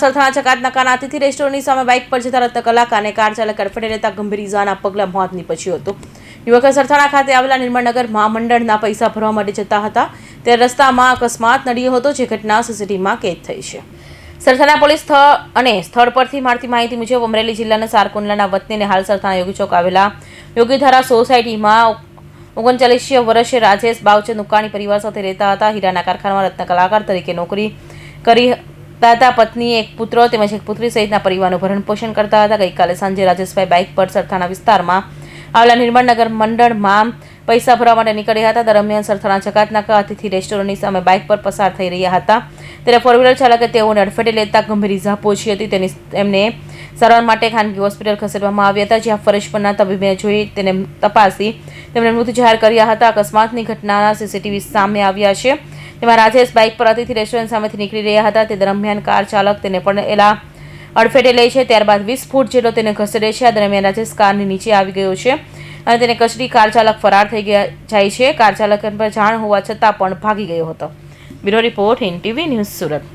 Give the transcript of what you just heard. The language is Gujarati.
સરથાણા ચકાત નકાના અતિથિ રેસ્ટોરન્ટની સામે બાઇક પર જતા રત્ન કલાકાર અને કાર ચાલક અડફેટે લેતા ગંભીર ઇજાના પગલા મોત નીપજ્યું હતું. યુવકે સરથાણા ખાતે આવેલા નિર્મળનગર મહામંડળના પૈસા ભરવા માટે જતા હતા. ત્યારે રસ્તામાં અકસ્માત નડ્યો હતો, જે ઘટના સીસીટીવીમાં કેદ થઈ છે. સરથાણા પોલીસ સ્થળ અને સ્થળ પરથી મળતી માહિતી મુજબ અમરેલી જિલ્લાના સારકુંડલાના વતનીને હાલ સરથાણા યોગી ચોક આવેલા યોગીધારા સોસાયટીમાં ઓગણચાલીસીય વર્ષે રાજેશ બાવચંદ ઉકાણી પરિવાર સાથે રહેતા હતા. હીરાના કારખાનામાં રત્ન કલાકાર તરીકે નોકરી કરી દાદા પત્ની એક પુત્ર તેમજ એક પુત્રી સહિતના પરિવારનું ભરણ પોષણ કરતા હતા. ગઈકાલે સાંજે રાજેશભાઈ બાઇક પર સરથાણા વિસ્તારમાં આવેલા નિર્મળનગર મંડળમાં પૈસા ભરવા માટે નીકળ્યા હતા. દરમિયાન સરથાણા જકાતનાકા અતિથિ રેસ્ટોરન્ટની સામે બાઇક પર પસાર થઈ રહ્યા હતા. ત્યારે ફોર વ્હીલર ચાલકે તેઓને અડફેટે લેતા ગંભીર ઇજા પહોંચી હતી. તેની તેમને સારવાર માટે ખાનગી હોસ્પિટલ ખસેડવામાં આવ્યા હતા, જ્યાં ફરજ પરના તબીબે જોઈ તેને તપાસી તેમણે મૃત જાહેર કર્યા હતા. અકસ્માતની ઘટનાના સીસીટીવી સામે આવ્યા છે. તેમાં રાજેશ બાઇક પર અતિથિ રેસ્ટોરન્ટ સામેથી નીકળી રહ્યા હતા. તે દરમિયાન કાર ચાલક તેને પણ એલા અડફેટે લે છે. ત્યારબાદ વીસ ફૂટ જેટલો તેને ખસેડે છે. આ દરમિયાન રાજેશ કારની નીચે આવી ગયો છે અને તેને કચડી કાર ચાલક ફરાર થઈ ગયા જાય છે. કાર ચાલક પર જાણ હોવા છતાં પણ ભાગી ગયો હતો. Bureau report in TV news Surat.